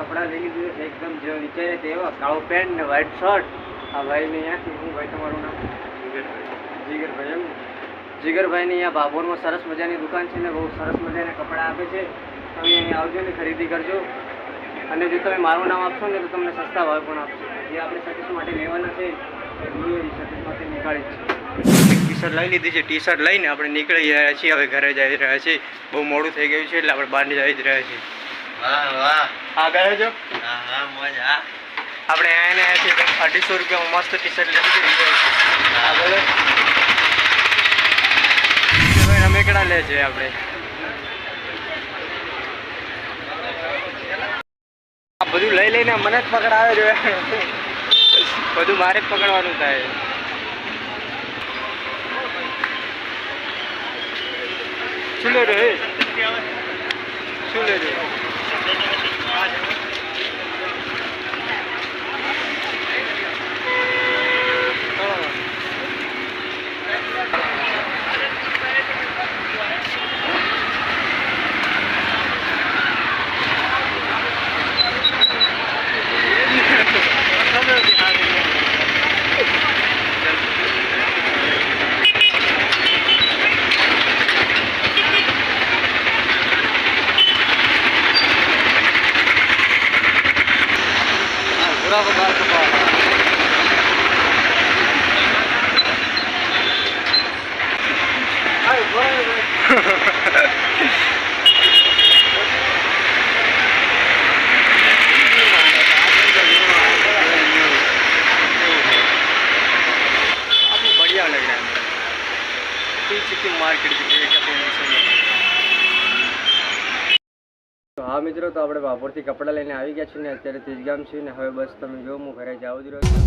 કપડાં લઈ લીધું એકદમ જે વિચારે તેવા કાળો પેન્ટ ને વ્હાઈટ શર્ટ આ ભાઈને અહીંયાથી હું ભાઈ તમારું નામ? જીગરભાઈ એમ? જીગરભાઈની અહીંયા ભાભોરમાં સરસ મજાની દુકાન છે ને, બહુ સરસ મજાના કપડાં આપે છે. તમે અહીંયા આવજો ને, ખરીદી કરજો. અને જો તમે મારું નામ આપશો ને, તો તમને સસ્તા ભાવે પણ આપશે. જે આપણે સતીશ માટે લેવાના છે ડિલિવરી સતીશ માટે નીકાળી ટી શર્ટ લઈ લીધી છે ટી શર્ટ લઈને આપણે નીકળી રહ્યા છીએ, હવે ઘરે જઈ રહ્યા છીએ. બહુ મોડું થઈ ગયું છે, એટલે આપણે બહાર જઈ જ રહ્યા છીએ. વાહ વાહ. આ ગયા છો હા હા મોજ આપણે આને અઢીસો રૂપિયામાં મસ્ત ટી શર્ટ લીધી છે. આગળ ભાઈ રમેકડા લે છે આપણે. બધું લઈ લઈને મને જ પકડાવે છે બધું મારે જ પકડવાનું થાય. શું લે શું લે God. પૂરા को बाल कपा आपको बढ़िया लग रहा है मेरा पीछे की मार्केट की હા મિત્રો, તો આપણે વાપોરથી કપડાં લઈને આવી ગયા છીએ ને અત્યારે તેજગામ છીએ ને હવે બસ તમે જો હું ઘરે જાઉં જ રહ્યો છું.